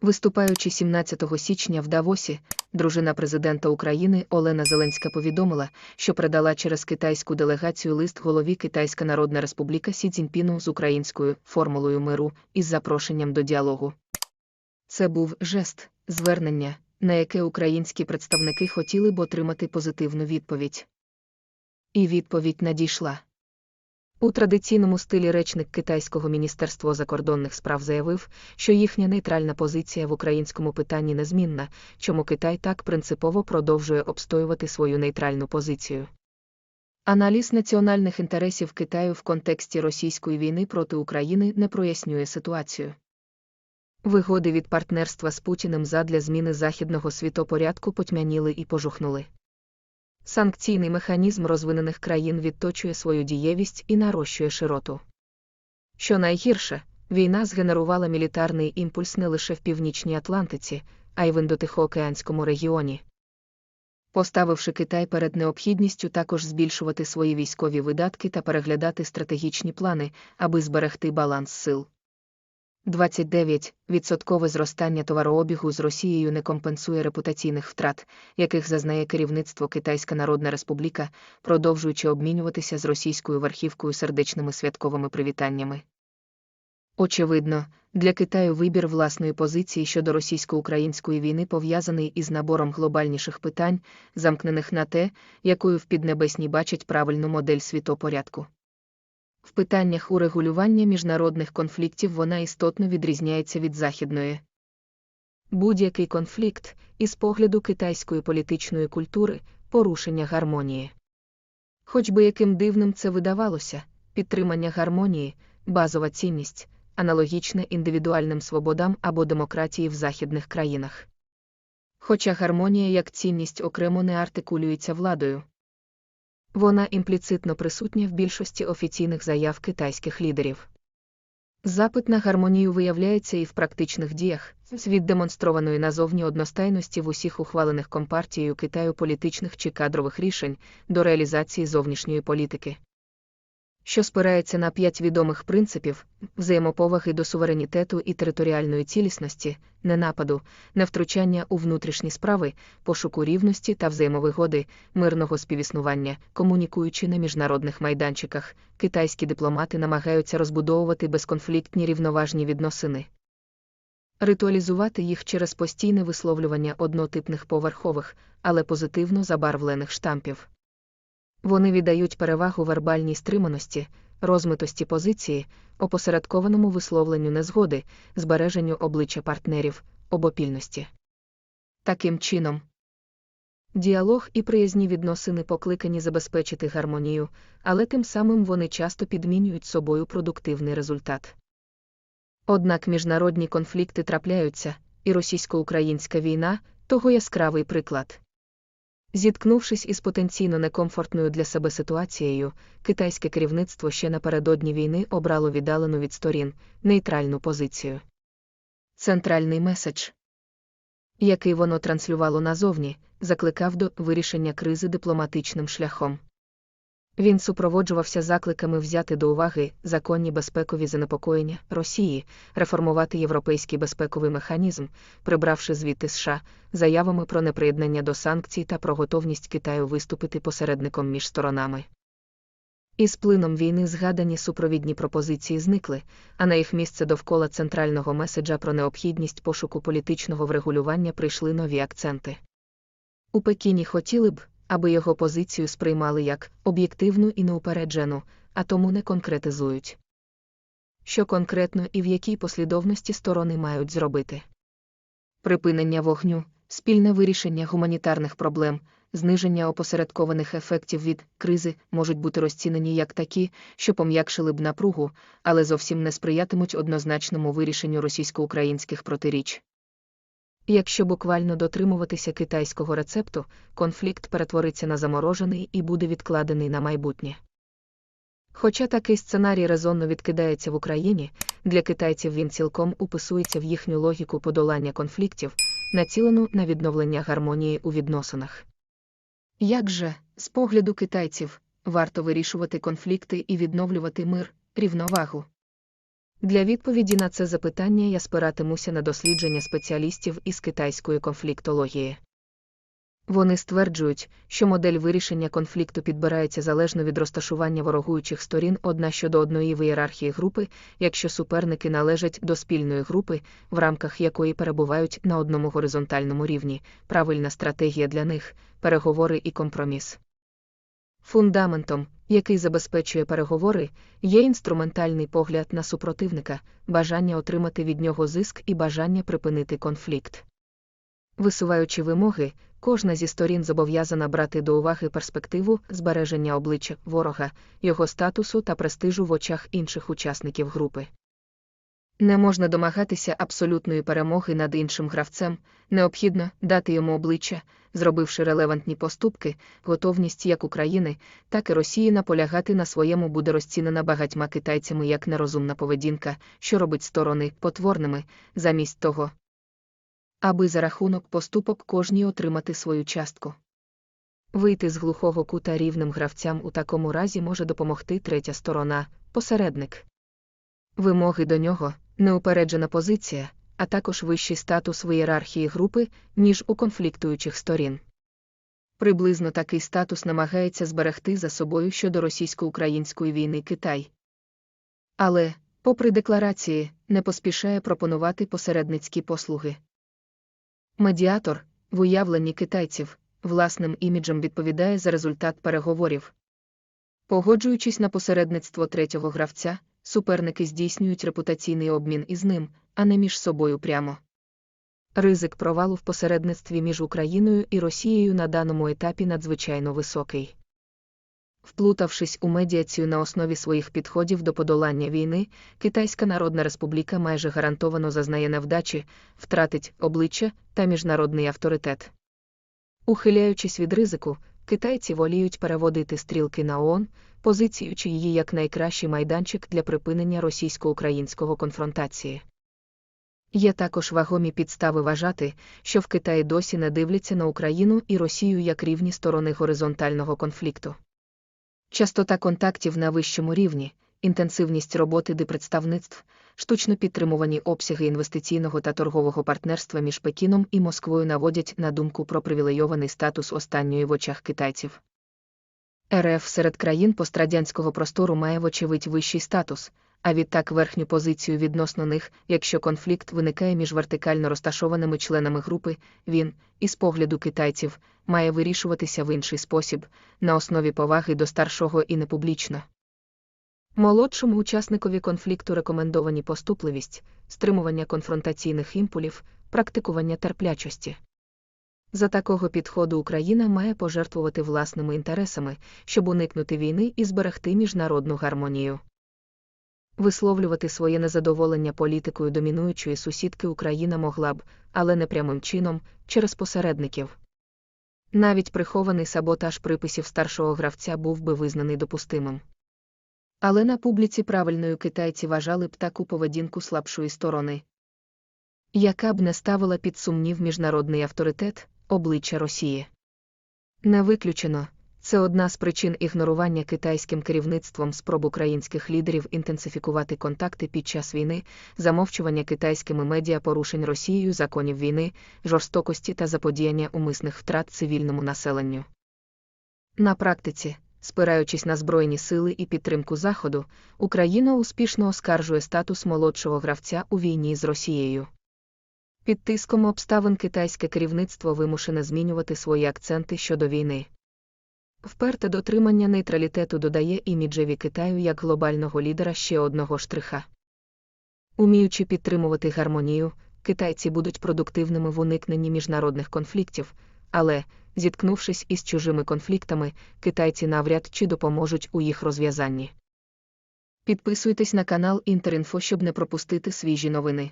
Виступаючи 17 січня в Давосі, дружина президента України Олена Зеленська повідомила, що передала через китайську делегацію лист голові Китайська Народна Республіка Сі Цзіньпіну з українською формулою миру із запрошенням до діалогу. Це був жест, звернення, на яке українські представники хотіли б отримати позитивну відповідь. І відповідь надійшла. У традиційному стилі речник Китайського міністерства закордонних справ заявив, що їхня нейтральна позиція в українському питанні незмінна, чому Китай так принципово продовжує обстоювати свою нейтральну позицію. Аналіз національних інтересів Китаю в контексті російської війни проти України не прояснює ситуацію. Вигоди від партнерства з Путіним задля зміни західного світопорядку потьмяніли і пожухнули. Санкційний механізм розвинених країн відточує свою дієвість і нарощує широту. Що найгірше, війна згенерувала мілітарний імпульс не лише в північній Атлантиці, а й в індотихоокеанському регіоні. Поставивши Китай перед необхідністю також збільшувати свої військові видатки та переглядати стратегічні плани, аби зберегти баланс сил. 29. Відсоткове зростання товарообігу з Росією не компенсує репутаційних втрат, яких зазнає керівництво Китайська Народна Республіка, продовжуючи обмінюватися з російською верхівкою сердечними святковими привітаннями. Очевидно, для Китаю вибір власної позиції щодо російсько-української війни пов'язаний із набором глобальніших питань, замкнених на те, якою в піднебесні бачать правильну модель світопорядку. В питаннях урегулювання міжнародних конфліктів вона істотно відрізняється від західної. Будь-який конфлікт, із погляду китайської політичної культури, порушення гармонії. Хоч би яким дивним це видавалося, підтримання гармонії, базова цінність, аналогічне індивідуальним свободам або демократії в західних країнах. Хоча гармонія як цінність окремо не артикулюється владою. Вона імпліцитно присутня в більшості офіційних заяв китайських лідерів. Запит на гармонію виявляється і в практичних діях, від демонстрованої назовні одностайності в усіх ухвалених компартією Китаю політичних чи кадрових рішень до реалізації зовнішньої політики. Що спирається на п'ять відомих принципів взаємоповаги до суверенітету і територіальної цілісності, ненападу, невтручання у внутрішні справи, пошуку рівності та взаємовигоди, мирного співіснування, комунікуючи на міжнародних майданчиках, китайські дипломати намагаються розбудовувати безконфліктні рівноважні відносини. Ритуалізувати їх через постійне висловлювання однотипних поверхових, але позитивно забарвлених штампів. Вони віддають перевагу вербальній стриманості, розмитості позиції, опосередкованому висловленню незгоди, збереженню обличчя партнерів, обопільності. Таким чином, діалог і приязні відносини покликані забезпечити гармонію, але тим самим вони часто підмінюють собою продуктивний результат. Однак міжнародні конфлікти трапляються, і російсько-українська війна того яскравий приклад. Зіткнувшись із потенційно некомфортною для себе ситуацією, китайське керівництво ще напередодні війни обрало віддалену від сторін нейтральну позицію. Центральний меседж, який воно транслювало назовні, закликав до вирішення кризи дипломатичним шляхом. Він супроводжувався закликами взяти до уваги законні безпекові занепокоєння Росії, реформувати європейський безпековий механізм, прибравши звідти США, заявами про неприєднання до санкцій та про готовність Китаю виступити посередником між сторонами. Із плином війни згадані супровідні пропозиції зникли, а на їх місце довкола центрального меседжа про необхідність пошуку політичного врегулювання прийшли нові акценти. У Пекіні хотіли б, аби його позицію сприймали як об'єктивну і неупереджену, а тому не конкретизують. Що конкретно і в якій послідовності сторони мають зробити? Припинення вогню, спільне вирішення гуманітарних проблем, зниження опосередкованих ефектів від кризи можуть бути розцінені як такі, що пом'якшили б напругу, але зовсім не сприятимуть однозначному вирішенню російсько-українських протиріч. Якщо буквально дотримуватися китайського рецепту, конфлікт перетвориться на заморожений і буде відкладений на майбутнє. Хоча такий сценарій резонно відкидається в Україні, для китайців він цілком уписується в їхню логіку подолання конфліктів, націлену на відновлення гармонії у відносинах. Як же, з погляду китайців, варто вирішувати конфлікти і відновлювати мир, рівновагу? Для відповіді на це запитання я спиратимуся на дослідження спеціалістів із китайської конфліктології. Вони стверджують, що модель вирішення конфлікту підбирається залежно від розташування ворогуючих сторін одна щодо одної в ієрархії групи, якщо суперники належать до спільної групи, в рамках якої перебувають на одному горизонтальному рівні, правильна стратегія для них, переговори і компроміс. Фундаментом, який забезпечує переговори, є інструментальний погляд на супротивника, бажання отримати від нього зиск і бажання припинити конфлікт. Висуваючи вимоги, кожна зі сторін зобов'язана брати до уваги перспективу збереження обличчя ворога, його статусу та престижу в очах інших учасників групи. Не можна домагатися абсолютної перемоги над іншим гравцем, необхідно дати йому обличчя, зробивши релевантні поступки, готовність як України, так і Росії наполягати на своєму буде розцінена багатьма китайцями як нерозумна поведінка, що робить сторони потворними, замість того, аби за рахунок поступок кожній отримати свою частку. Вийти з глухого кута рівним гравцям у такому разі може допомогти третя сторона, посередник. Вимоги до нього неупереджена позиція, а також вищий статус в ієрархії групи, ніж у конфліктуючих сторін. Приблизно такий статус намагається зберегти за собою щодо російсько-української війни Китай. Але, попри декларації, не поспішає пропонувати посередницькі послуги. Медіатор, в уявленні китайців, власним іміджем відповідає за результат переговорів. Погоджуючись на посередництво третього гравця, суперники здійснюють репутаційний обмін із ним, а не між собою прямо. Ризик провалу в посередництві між Україною і Росією на даному етапі надзвичайно високий. Вплутавшись у медіацію на основі своїх підходів до подолання війни, Китайська Народна Республіка майже гарантовано зазнає невдачі, втратить обличчя та міжнародний авторитет. Ухиляючись від ризику, китайці воліють переводити стрілки на ООН, позиціюючи її як найкращий майданчик для припинення російсько-українського конфронтації. Є також вагомі підстави вважати, що в Китаї досі не дивляться на Україну і Росію як рівні сторони горизонтального конфлікту. Частота контактів на вищому рівні, інтенсивність роботи дипредставництв, штучно підтримувані обсяги інвестиційного та торгового партнерства між Пекіном і Москвою наводять на думку про привілейований статус останньої в очах китайців. РФ серед країн пострадянського простору має вочевидь вищий статус, а відтак верхню позицію відносно них, якщо конфлікт виникає між вертикально розташованими членами групи, він, із погляду китайців, має вирішуватися в інший спосіб, на основі поваги до старшого і непублічно. Молодшому учасникові конфлікту рекомендовані поступливість, стримування конфронтаційних імпулів, практикування терплячості. За такого підходу Україна має пожертвувати власними інтересами, щоб уникнути війни і зберегти міжнародну гармонію. Висловлювати своє незадоволення політикою домінуючої сусідки Україна могла б, але не прямим чином, через посередників. Навіть прихований саботаж приписів старшого гравця був би визнаний допустимим. Але на публіці правильною китайці вважали б таку поведінку слабшої сторони, яка б не ставила під сумнів міжнародний авторитет, обличчя Росії. Не виключено, це одна з причин ігнорування китайським керівництвом спроб українських лідерів інтенсифікувати контакти під час війни, замовчування китайськими медіа порушень Росією законів війни, жорстокості та заподіяння умисних втрат цивільному населенню. На практиці, спираючись на Збройні сили і підтримку Заходу, Україна успішно оскаржує статус молодшого гравця у війні з Росією. Під тиском обставин китайське керівництво вимушене змінювати свої акценти щодо війни. Вперте дотримання нейтралітету додає іміджеві Китаю як глобального лідера ще одного штриха. Уміючи підтримувати гармонію, китайці будуть продуктивними в уникненні міжнародних конфліктів, але, зіткнувшись із чужими конфліктами, китайці навряд чи допоможуть у їх розв'язанні. Підписуйтесь на канал Інтерінфо, щоб не пропустити свіжі новини.